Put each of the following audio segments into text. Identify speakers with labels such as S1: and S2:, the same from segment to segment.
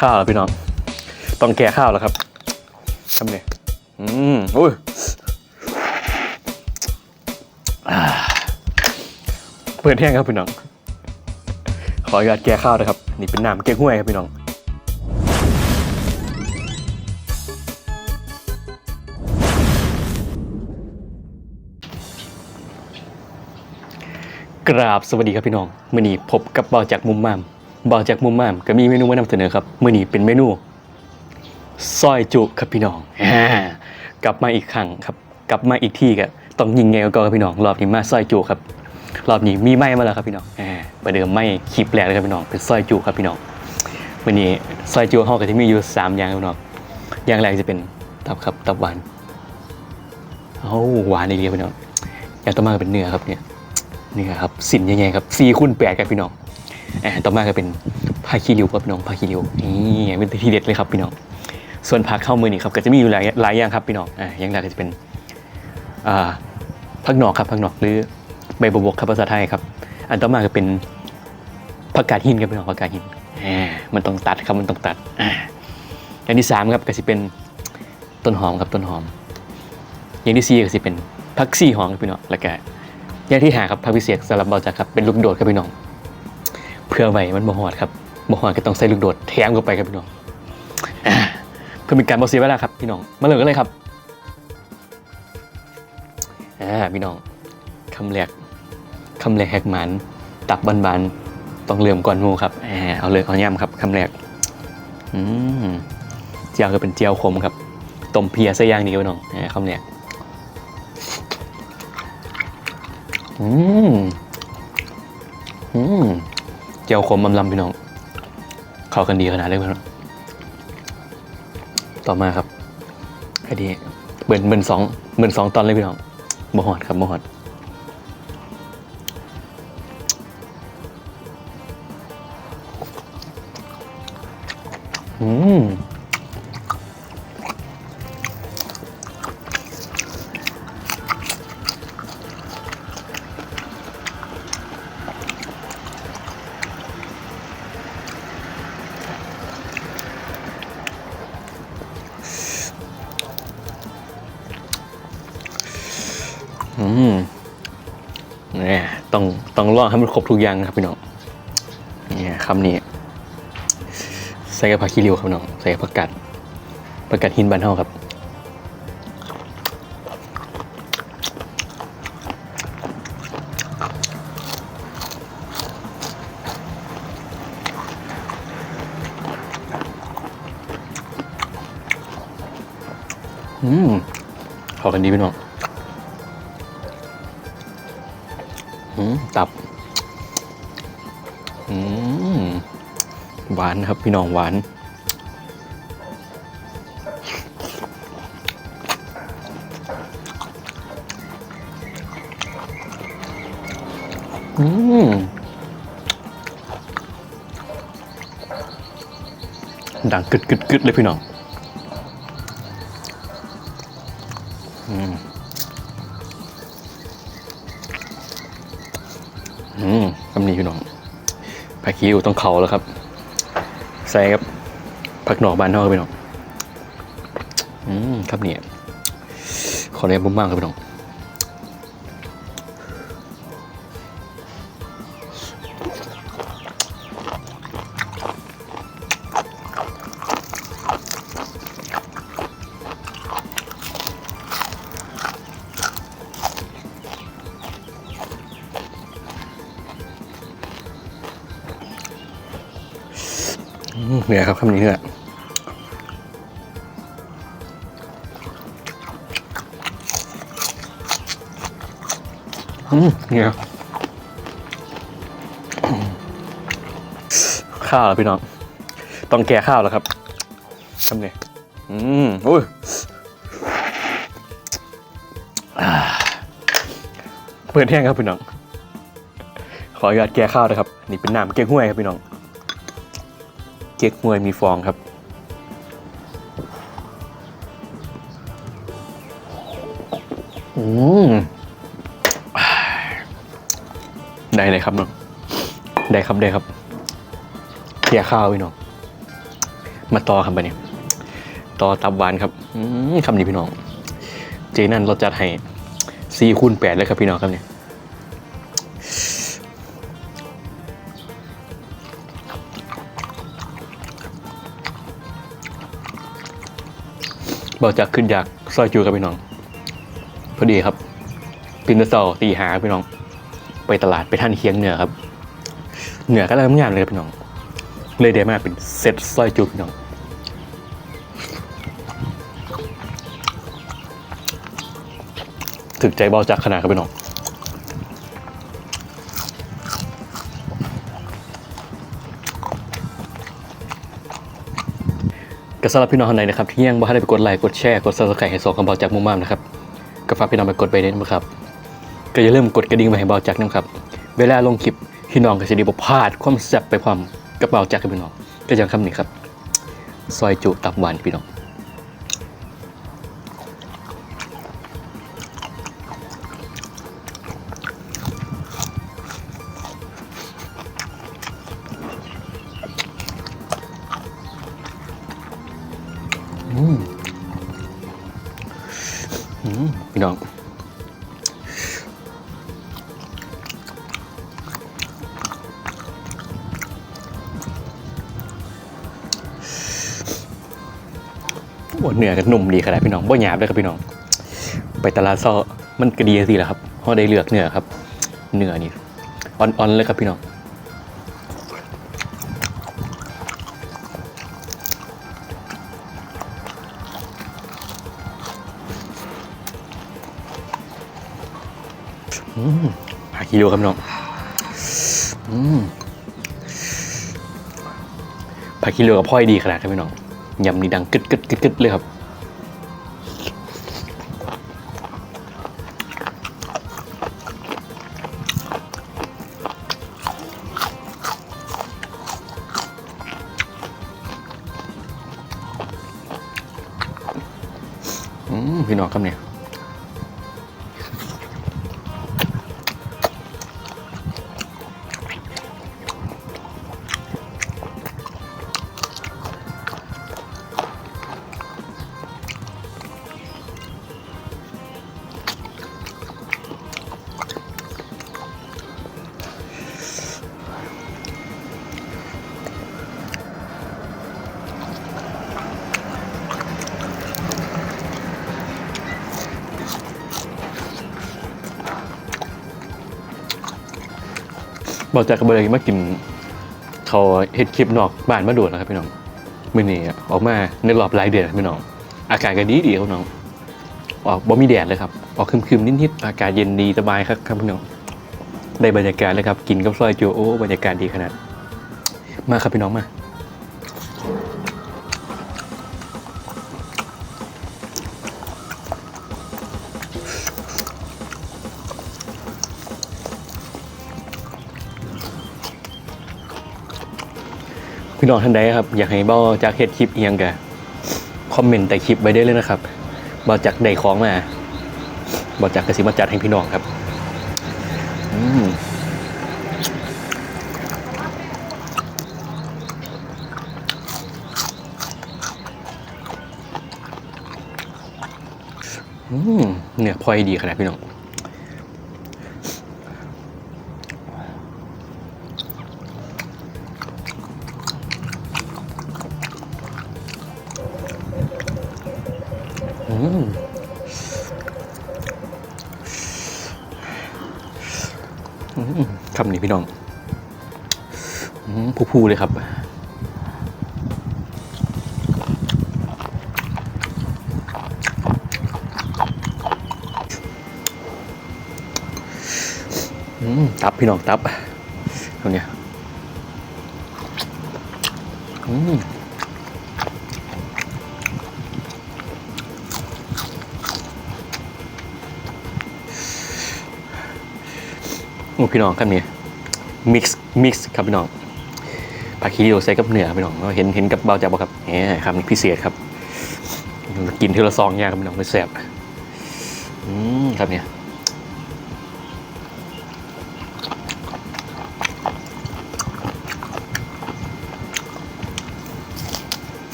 S1: ข้าวแล้วพี่น้อง ต้องแก่ข้าวแล้วครับทำเนี่ยอืมอุ้ยเปิดแห้งครับพี่น้อง ขออนุญาตแก่ข้าวนะครับ นี่เป็นน้ำเก๊กห้วยครับพี่น้องกราบสวัสดีครับพี่น้องมื่อนี้พบกับเบาจากมุมมาม บาจากมุมมามก็มีเมนูมานำเสนอครับมื่อนี้เป็นเมนูซอยจุครับพี่น้องอ่ากลับมาอีกครั้งครับ กลับมาอีกที่ก็ต้องยิงไงก็ครับพี่น้อง รอบนี้มาซอยจุครับ รอบนี้มีไม้มาแล้วครับพี่น้องอ่าประเดิมไม่คลิปแรกเลยครับพี่น้อง เป็นซอยจุครับพี่น้องมื่อนี้ซอยจุห้องก็จะมีอยู่สามอย่างครับพี่น้องอย่างแรกจะเป็นตับครับตับหวานเอ้าหวานอีกแล้วพี่น้องอย่างต่อมาก็เป็นเนื้อครับเนี่ยนี่ครับสินยังไงครับสี่คูณแปดครับพี่น้องอ่า ต่อมาก็เป็นผ้าคีริวครับพี่น้องผ้าคีริวนี่เป็นทีเด็ดเลยครับพี่น้องส่วนผักข้าวมือนี่ครับก็จะมีอยู่หลายหลายอย่างครับพี่น้องอ่าอย่างแรกก็จะเป็นอ่าผักหนอกครับผักหนอกหรือใบบวบกครับภาษาไทยครับ อันต่อมาก็เป็นผักกาดหินครับพี่น้องผักกาดหินอ่ามันต้องตัดครับมันต้องตัดอ่าอย่างที่สามครับก็จะเป็นต้นหอมครับต้นหอม อย่างที่สี่ก็จะเป็นผักซี่หอมครับพี่น้องแล้วก็อย่างที่หาครับพระพิเศษสำหรับเบาจักครับเป็นลูกโดดครับพี่น้อง เพื่อไว้มันบ่หอดครับบ่หอดก็ต้องใส่ลูกโดดแถมเข้าไปครับพี่น้องเพื่อเป็นการบ่เสียเวลาครับพี่น้องมาเลยกันเลยครับอ่าพี่น้องคำแรกคำแรกแหกหมันตับบานๆต้องเลื่อมก่อนหมูครับเอาเลยเอาย่ำครับคำแรกอืมเจียวก็เป็นเจียวขมครับต้มเพียซะย่างนี้ครับพี่น้องคำแรกอืมอืม จียวขมลำลำพี่น้อง เข้ากันดีขนาดเลยพี่น้องต่อมาครับไอ้ดีเบิร์นเบิร์นสองเบิร์นสองตอนเลยพี่น้องบ่หอดครับบ่หอดอืม อืมเนี่ยต้องต้องลองให้มันครบทุกอย่างนะครับพี่น้องเนี่ยคำนี้ใส่กับผักขี้ริ้วครับน้องใส่กับผักกัดผักกัดหินบานเฮาครับอืมเข้ากันดีพี่น้อง ตับอืมหวานครับพี่น้องหวานอืมดังกึดกึดกึดเลยพี่น้อง ผักคิวต้องเขาแล้วครับ ใส่ครับผักหนอกบานนอกครับพี่น้องอืมครับเนี่ยขอเรียนบุ้มมากครับพี่น้อง เนี่ยครับคำนี้เนี่ยอืมเนี่ยข้าวแล้วพี่น้อง ต้องแก่ข้าวแล้วครับคำนี้อืมอุ้ยเปิดแห้งครับพี่น้อง ขออนุญาตแก่ข้าวนะครับ นี่เป็นน้ำเก๊กห้วยครับพี่น้อง เก๊กฮวยมีฟองครับ อืมได้เลยครับน้องได้ครับได้ครับเคี่ยข้าวพี่น้อง มาต่อครับบัดนี้ต่อตับหวานครับอืมคำนี้พี่น้อง เจนั่นเราจัดให้สี่คูณแปดเลยครับพี่น้องครับเนี่ย บอกจากขึ้นอยากซอยจูกับพี่น้อง พอดีครับตื่นแต่เช้าตีหาพี่น้อง ไปตลาดไปท่านเคียงเหนือครับ เหนือก็เริ่มงานเลยครับพี่น้อง เลยได้มาเป็นเซตซอยจูพี่น้องถึกใจเบาจากขนาดครับพี่น้อง ก็สำหรับพี่น้องท่านใดนะครับที่ยังบ่ได้ไปกดไลค์กดแชร์กดซับสไครต์ให้สองคำบอกจากมุมมามนะครับก็ฝากพี่น้องไปกดไปเน้นะครับก็อย่าลืมกดกระดิ่งไว้ให้เบาจากนะครับเวลาลงคลิปพี่น้องก็จะไดีบ่พลาดความแซ่บไปความกระเป๋าจากพี่น้องก็อย่างคำนี้ครับซอยจุตับหวานพี่น้อง โอ้เนื้อกันนุ่มดีขนาดพี่น้องบ่หยาบเลยครับพี่น้อง ไปตลาดซ้อมันก็ดีสิแหละครับเพราะได้เลือกเนื้อครับ เนื้อนี่อ่อนๆเลยครับพี่น้องอืมผักกิโลครับน้องผักกิโลกับพ่อยดีขนาดครับพี่น้อง ยำนี่ดังกึดกึดกึดกึดเลยครับ อืมพี่น้องครับเนี่ย บอกจากกระเบยมากินเขาเฮ็ดคลิปนอกบ้านมาโดดนะครับพี่น้องมื่อนี้ออกมาในรอบหลายเดือนครับพี่น้อง อากาศก็ดีดีครับพี่น้องออกบ่มีแดดเลยครับออกคืมๆนิดๆอากาศเย็นดีสบายครับครับพี่น้องได้บรรยากาศเลยครับกินกับซอยจูโอ้บรรยากาศดีขนาด มาครับพี่น้องมา พี่น้องท่านใดครับ อยากให้เบ้าจากเฮ็ดคลิปเอียงกะคอมเมนต์ใต้คลิปไว้ได้เลยนะครับเบ้าจากได้ของมาเบ้าจากกระสิมาจัดให้พี่น้องครับอืมอืมเนื้อพลอยดีขนาดพี่น้อง คำนี้พี่น้องผู้ๆเลยครับตับพี่น้องตับตรงเนี้ยอืม อ้พี่น้องครับเนี่ยมิกซ์มิกซ์ครับพี่น้องผักคีริโอใส่กับเนื้อครับพี่น้องเห็นเห็นกับเบาจับบ่ครับแหมครับนี่พิเศษครับ กินทีละซองยากครับพี่น้องไม่แสบอืมครับเนี่ย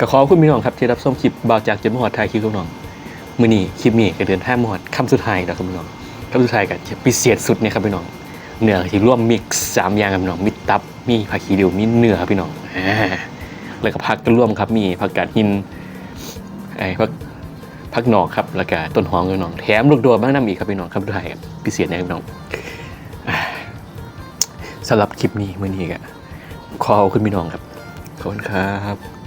S1: ก็ขอคุณพี่น้องครับที่รับชมคลิปบ่าวจากเจนมหอดไทยคลิปกับน้องมื้อนี้คลิปนี้ก็เดินทามหอดคำสุดท้ายแล้วครับพี่น้องคำสุดท้ายก็จะพิเศษสุดเนี่ยครับพี่น้องเนื้อที่ร่วมมิกซ์สามอย่างครับพี่น้องมีตับมีผักขี้ริ้วมีเนื้อครับพี่น้องอ่าแล้วก็ผักก็ร่วมครับมีผักกาดหินไอ้ผักผักหนอกครับแล้วก็ต้นหอมกับพี่น้องแถมลูกโดดบ้างน้ำอีกครับพี่น้องคำสุดท้ายครับพิเศษนะครับพี่น้องสำหรับคลิปนี้มื้อนี้ก็ขอขอคุณพี่น้องครับขอบคุณครับ